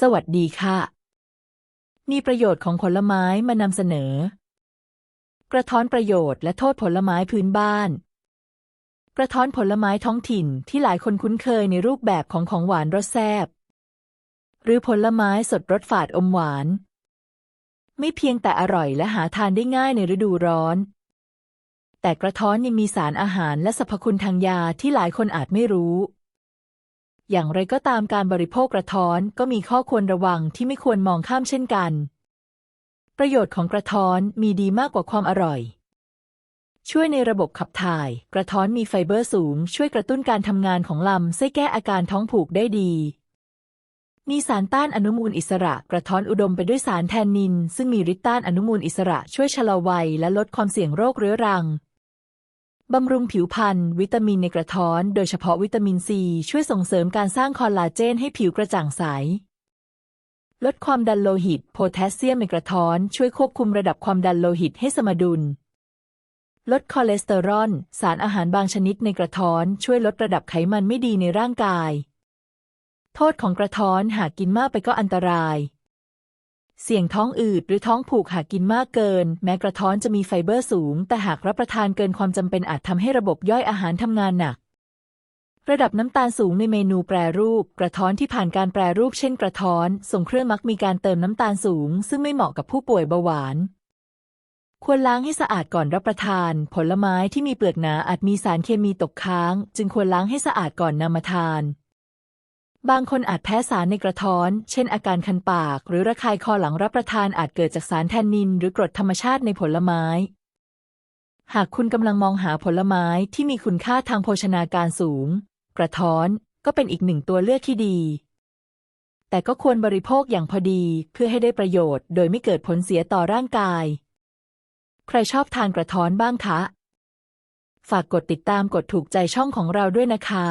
สวัสดีค่ะ มีประโยชน์ของผลไม้มานำเสนอ กระท้อนประโยชน์และโทษผลไม้พื้นบ้าน กระท้อนผลไม้ท้องถิ่นที่หลายคนคุ้นเคยในรูปแบบของของหวานรสแซ่บหรือผลไม้สดรสฝาดอมหวาน ไม่เพียงแต่อร่อยและหาทานได้ง่ายในฤดูร้อน แต่กระท้อนยังมีสารอาหารและสรรพคุณทางยาที่หลายคนอาจไม่รู้ อย่างไรก็ตามการบริโภคกระท้อนก็มีข้อควรระวังที่ไม่ควรมองข้ามเช่นกัน ประโยชน์ของกระท้อนมีดีมากกว่าความอร่อย ช่วยในระบบขับถ่าย กระท้อนมีไฟเบอร์สูง ช่วยกระตุ้นการทำงานของลำไส้แก้อาการท้องผูกได้ดี มีสารต้านอนุมูลอิสระ กระท้อนอุดมไปด้วยสารแทนนิน ซึ่งมีฤทธิ์ต้านอนุมูลอิสระ ช่วยชะลอวัยและลดความเสี่ยงโรคเรื้อรัง บำรุงผิวพรรณวิตามินในกระท้อน โดยเฉพาะวิตามินซี ช่วยส่งเสริมการสร้างคอลลาเจนให้ผิวกระจ่างใส ลดความดันโลหิต โพแทสเซียมในกระท้อน ช่วยควบคุมระดับความดันโลหิตให้สมดุล ลดคอเลสเตอรอล สารอาหารบางชนิดในกระท้อน ช่วยลดระดับไขมันไม่ดีในร่างกาย โทษของกระท้อนหากกินมากไปก็อันตราย เสี่ยงท้องอืดหรือท้องผูกหากกินมากเกิน แม้กระท้อนจะมีไฟเบอร์สูง แต่หากรับประทานเกินความจำเป็นอาจทำให้ระบบย่อยอาหารทำงานหนัก ระดับน้ำตาลสูงในเมนูแปรรูป กระท้อนที่ผ่านการแปรรูปเช่นกระท้อนส่งเครื่องมักมีการเติมน้ำตาลสูง ซึ่งไม่เหมาะกับผู้ป่วยเบาหวาน ควรล้างให้สะอาดก่อนรับประทาน ผลไม้ที่มีเปลือกหนาอาจมีสารเคมีตกค้าง จึงควรล้างให้สะอาดก่อนนำมาทาน บางคนอาจแพ้สารในกระท้อน เช่นอาการคันปาก หรือระคายคอหลังรับประทานอาจเกิดจากสารแทนนิน หรือกรดธรรมชาติในผลไม้ หากคุณกำลังมองหาผลไม้ที่มีคุณค่าทางโภชนาการสูง กระท้อนก็เป็นอีกหนึ่งตัวเลือกที่ดี แต่ก็ควรบริโภคอย่างพอดีเพื่อให้ได้ประโยชน์ โดยไม่เกิดผลเสียต่อร่างกาย ใครชอบทานกระท้อนบ้างคะ ฝากกดติดตามกดถูกใจช่องของเราด้วยนะคะ